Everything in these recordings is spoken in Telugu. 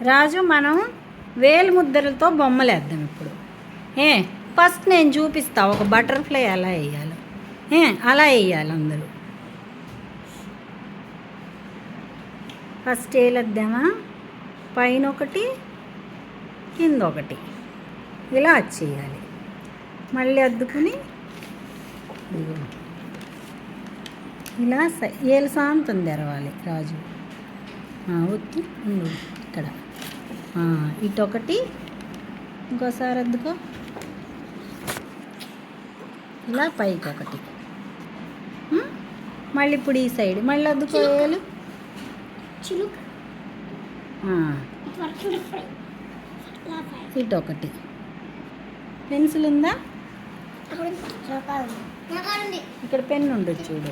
రాజు మనం వేలు ముద్రలతో బొమ్మలు వేద్దాం ఇప్పుడు. ఏ ఫస్ట్ నేను చూపిస్తా ఒక బటర్ఫ్లై ఎలా వేయాలి. ఏ అలా వేయాలి అందరూ. ఫస్ట్ వేలద్దామా పైన ఒకటి కింద ఒకటి. ఇలా చేయాలి. మళ్ళీ అద్దుకుని ఇలా ఏలు సాంతం తెరవాలి రాజు. ఆ, ఒత్తి ఇక్కడ. ఇటొకటి. ఇంకోసారి అద్దుకో ఇలా పైకి ఒకటి? మళ్ళీ ఇప్పుడు ఈ సైడ్. మళ్ళీ అద్దుకో ఏలు చిలుక. ఆ, బటర్ఫ్లై ఇటు ఒకటి పెన్సిల్ ఉందా? ఇక్కడ పెన్ ఉండొచ్చు చూడు.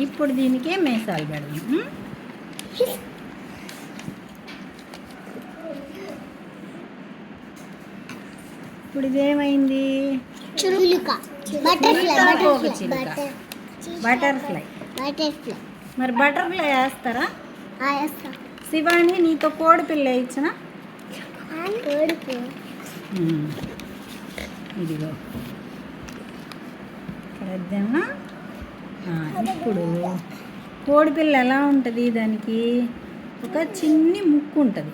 ఇప్పుడు దీనికే మేసాలు పెడదాం? ఇప్పుడు ఇదేమైంది? చిలుక. బటర్ఫ్లై బటర్ఫ్లై మరి బటర్ఫ్లై వేస్తారా? శివాని నీతో కోడి పిల్ల ఇచ్చిన? ఇదిగో. ఇక్కడ ఇప్పుడు కోడి పిల్ల ఎలా ఉంటుంది దానికి? ఒక చిన్ని ముక్కు ఉంటుంది.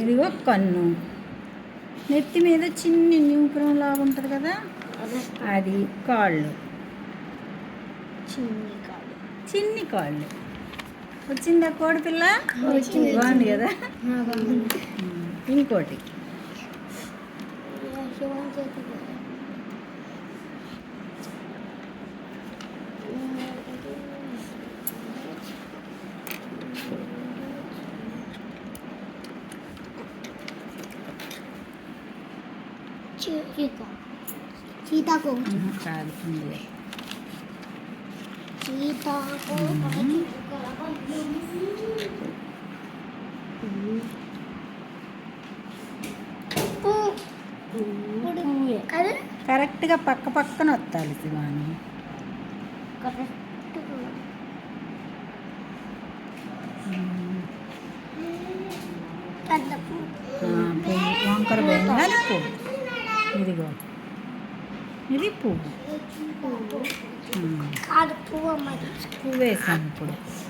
ఇదిగో కన్ను. నెత్తి మీద చిన్ని న్యూపురం లాగా ఉంటుంది కదా? అది కాళ్ళు. చిన్ని కాడు చిన్ని కాళ్ళు. వచ్చిందా కోడి పిల్ల? వచ్చింది. బాగుంది కదా? ఇంకోటి. చీత కాదు కరెక్ట్గా పక్క పక్కన వస్తాలి శివాని కరెక్ట్ వంకర బెంగాలి పువ్వు ఇదిగో. ఇది పువ్వు. పువ్వు. వేసాను ఇప్పుడు.